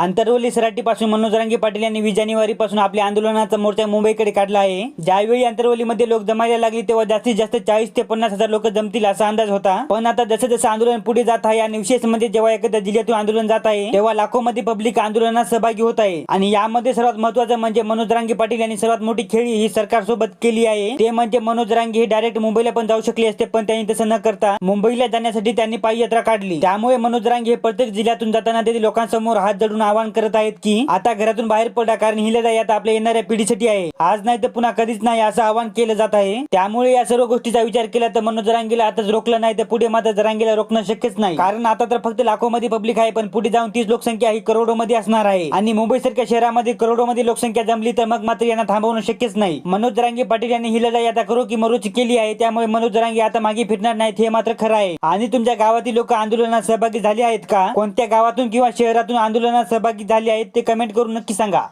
आंतरवली सराटीपासून मनोज रांगे पाटील यांनी वीस जानेवारीपासून आपल्या आंदोलनाचा मोर्चा मुंबईकडे काढला आहे. ज्यावेळी आंतरवलीमध्ये लोक जमायला लागली तेव्हा जास्तीत जास्त चाळीस ते पन्नास हजार लोक जमतील असा अंदाज होता. पण आता जसं जसं आंदोलन पुढे जात आहे आणि विशेष म्हणजे जेव्हा एखाद्या जिल्ह्यातून आंदोलन जात आहे तेव्हा लाखो मध्ये पब्लिक आंदोलनात सहभागी होत आहे. आणि यामध्ये सर्वात महत्वाचं म्हणजे मनोज रांगे पाटील यांनी सर्वात मोठी खेळी ही सरकार सोबत केली आहे. ते म्हणजे मनोज रांगे हे डायरेक्ट मुंबईला पण जाऊ शकले असते पण त्यांनी तसं न करता मुंबईला जाण्यासाठी त्यांनी पाययात्रा काढली. त्यामुळे मनोज रांगे हे प्रत्येक जिल्ह्यातून जाताना तेथील लोकांसमोर हात जोडून आवाहन करत आहेत की आता घरातून बाहेर पडा कारण ही लढाई आता आपल्या येणाऱ्या पिढीसाठी आहे. आज नाही तर पुन्हा कधीच नाही असं आवाहन केलं जात आहे. त्यामुळे या सर्व गोष्टीचा विचार केला तर मनोज रांगेला आताच रोखलं नाही तर पुढे मात्र जरांगेला रोखणं शक्यच नाही. कारण आता तर फक्त लाखो मध्ये पब्लिक आहे पण पुढे जाऊन तीच लोकसंख्या ही करोडो मध्ये असणार आहे. आणि मुंबई सारख्या शहरामध्ये करोडो मध्ये लोकसंख्या जमली तर मग मात्र यांना थांबवणं शक्यच नाही. मनोज रांगे पाटील यांनी ही लढाई आता करू की मरूची केली आहे त्यामुळे मनोज रांगे आता मागे फिरणार नाहीत हे मात्र खरं आहे. आणि तुमच्या गावातील लोक आंदोलनात सहभागी झाले आहेत का? कोणत्या गावातून किंवा शहरातून आंदोलनात सहभागी झाले आहेत ते कमेंट करून नक्की सांगा.